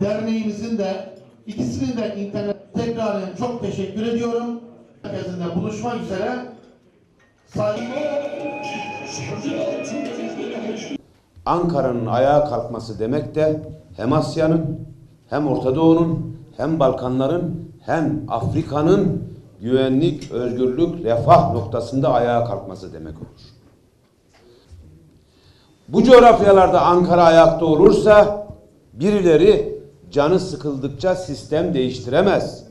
derneğimizin de ikisinin de internet tekraren çok teşekkür ediyorum. Merkezinde buluşmak üzere. Ankara'nın ayağa kalkması demek de hem Asya'nın hem Orta Doğu'nun hem Balkanların hem Afrika'nın güvenlik, özgürlük, refah noktasında ayağa kalkması demek olur. Bu coğrafyalarda Ankara ayakta olursa birileri canı sıkıldıkça sistem değiştiremez.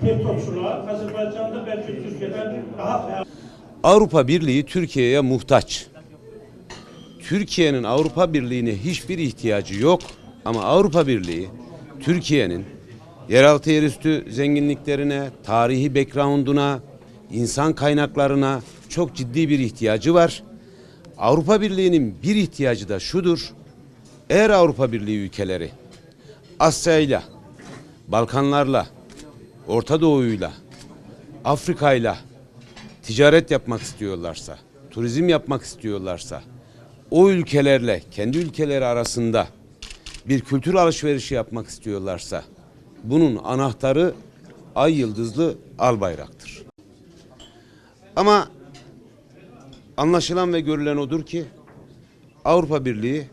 TikTokçular Azerbaycan'da belki Türkiye'den daha Avrupa Birliği Türkiye'ye muhtaç. Türkiye'nin Avrupa Birliği'ne hiçbir ihtiyacı yok ama Avrupa Birliği Türkiye'nin yeraltı yerüstü zenginliklerine, tarihi background'una, insan kaynaklarına çok ciddi bir ihtiyacı var. Avrupa Birliği'nin bir ihtiyacı da şudur. Eğer Avrupa Birliği ülkeleri Asya'yla, Balkanlarla, Orta Doğu'yla, Afrika'yla ticaret yapmak istiyorlarsa, turizm yapmak istiyorlarsa, o ülkelerle kendi ülkeleri arasında bir kültür alışverişi yapmak istiyorlarsa, bunun anahtarı ay yıldızlı al bayraktır. Ama anlaşılan ve görülen odur ki Avrupa Birliği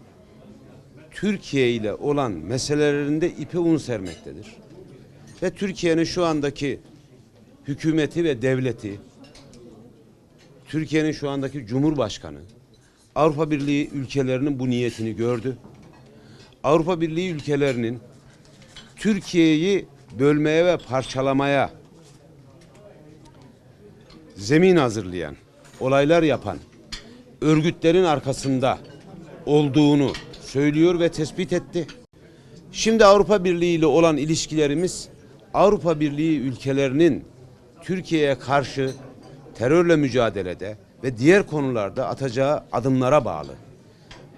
Türkiye ile olan meselelerinde ipe un sermektedir. Ve Türkiye'nin şu andaki hükümeti ve devleti Türkiye'nin şu andaki Cumhurbaşkanı Avrupa Birliği ülkelerinin bu niyetini gördü. Avrupa Birliği ülkelerinin Türkiye'yi bölmeye ve parçalamaya zemin hazırlayan, olaylar yapan örgütlerin arkasında olduğunu söylüyor ve tespit etti. Şimdi Avrupa Birliği ile olan ilişkilerimiz Avrupa Birliği ülkelerinin Türkiye'ye karşı terörle mücadelede ve diğer konularda atacağı adımlara bağlı.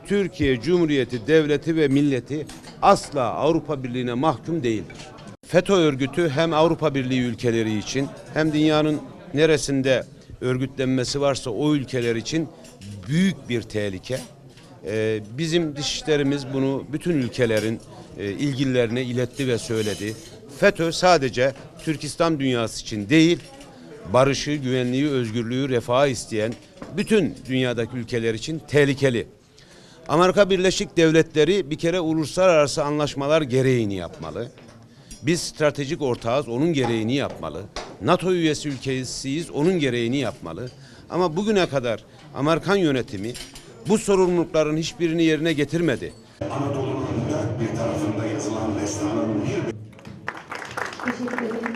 Türkiye Cumhuriyeti devleti ve milleti asla Avrupa Birliği'ne mahkum değildir. FETÖ örgütü hem Avrupa Birliği ülkeleri için hem dünyanın neresinde örgütlenmesi varsa o ülkeler için büyük bir tehlike. Ee, bizim dışişlerimiz bunu bütün ülkelerin e, ilgililerine iletti ve söyledi. FETÖ sadece Türkistan dünyası için değil, barışı, güvenliği, özgürlüğü, refahı isteyen bütün dünyadaki ülkeler için tehlikeli. Amerika Birleşik Devletleri bir kere uluslararası anlaşmalar gereğini yapmalı. Biz stratejik ortağız, onun gereğini yapmalı. NATO üyesi ülkesiyiz, onun gereğini yapmalı. Ama bugüne kadar Amerikan yönetimi bu sorumlulukların hiçbirini yerine getirmedi. Anadolu'nun dört bir tarafında yazılan destanın bir Teşekkür ederiz.